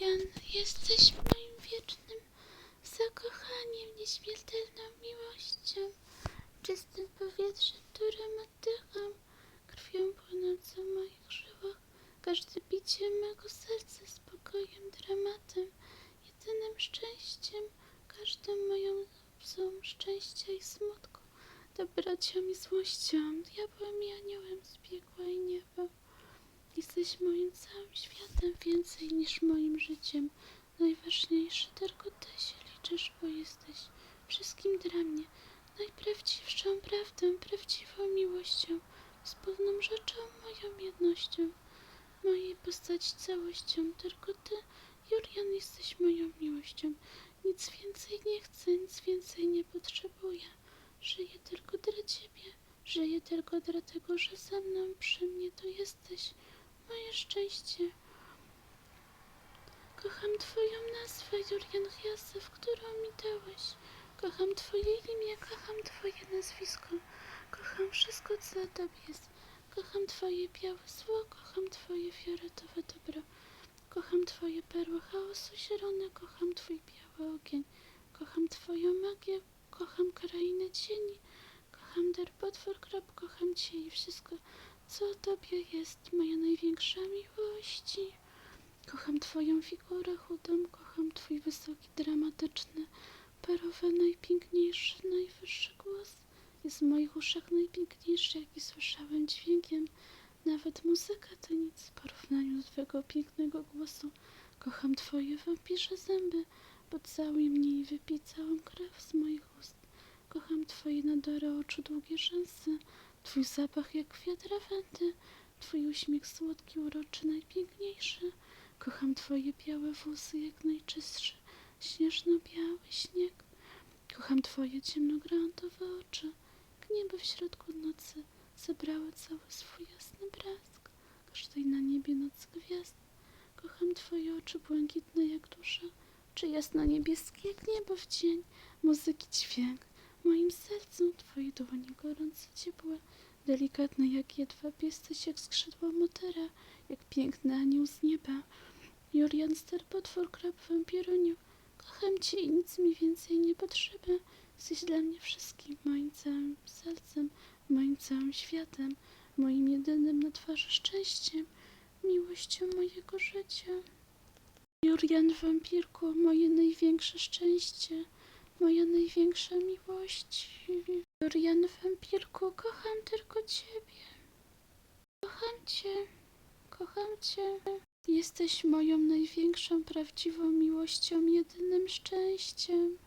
Julian, jesteś moim wiecznym zakochaniem, nieśmiertelną miłością, czystym powietrzem, którym oddycham, krwią płynącą w moich żyłach, każde bicie mego serca spokojem, dramatem, jedynym szczęściem, każdą moją łzą szczęścia i smutku, dobrocią i złością, diabłem i aniołem z piekła i nieba. Jesteś moim całym światem, więcej niż moim życiem. Najważniejsze, tylko Ty się liczysz, bo jesteś wszystkim dla mnie. Najprawdziwszą prawdą, prawdziwą miłością, wspólną rzeczą, moją jednością, mojej postaci całością. Tylko Ty, Julian, jesteś moją miłością. Nic więcej nie chcę, nic więcej nie potrzebuję. Żyję tylko dla Ciebie. Żyję tylko dlatego, że ze mną przy mnie to jesteś moje szczęście. Kocham Twoją nazwę, Julian Hjasew, którą mi dałeś. Kocham Twoje imię, kocham Twoje nazwisko. Kocham wszystko, co na Tobie jest. Kocham Twoje białe zło, kocham Twoje fioletowe dobro. Kocham Twoje perły chaosu zielone, kocham Twój biały ogień. Kocham Twoją magię, kocham krainę cieni. Kocham dar potwór, krab, kocham Cię i wszystko, co Tobie jest, moja największa miłości. Kocham Twoją figurę chudą, kocham Twój wysoki, dramatyczny, parowy, najpiękniejszy, najwyższy głos. Jest w moich uszach najpiękniejszy, jaki słyszałem dźwiękiem. Nawet muzyka to nic w porównaniu do Twojego pięknego głosu. Kocham Twoje wampirze zęby, pocałuj mnie i wypij całą krew z moich ust. Kocham Twoje nadory oczu, długie rzęsy, Twój zapach jak kwiat lawendy, Twój uśmiech słodki, uroczy, najpiękniejszy. Kocham Twoje białe włosy jak najczystszy, śnieżno-biały śnieg. Kocham Twoje ciemnogranatowe oczy, niebo w środku nocy zebrały cały swój jasny blask, każdej na niebie noc gwiazd. Kocham Twoje oczy błękitne jak dusza, czy jasno-niebieskie jak niebo w dzień, muzyki dźwięk. Moim sercu Twoje dłonie gorące, ciepłe, delikatne jak jedwab, jesteś jak skrzydła motera, jak piękny anioł z nieba. Julian Ster, potwór, krab, wampiruniu. Kocham Cię i nic mi więcej nie potrzeba. Jesteś dla mnie wszystkim, moim całym sercem, moim całym światem, moim jedynym na twarzy szczęściem, miłością mojego życia. Julian Wampirku, moje największe szczęście, moja największa miłość. Julian Wampirku, kocham tylko Ciebie. Kocham Cię, kocham Cię. Jesteś moją największą, prawdziwą miłością, jedynym szczęściem.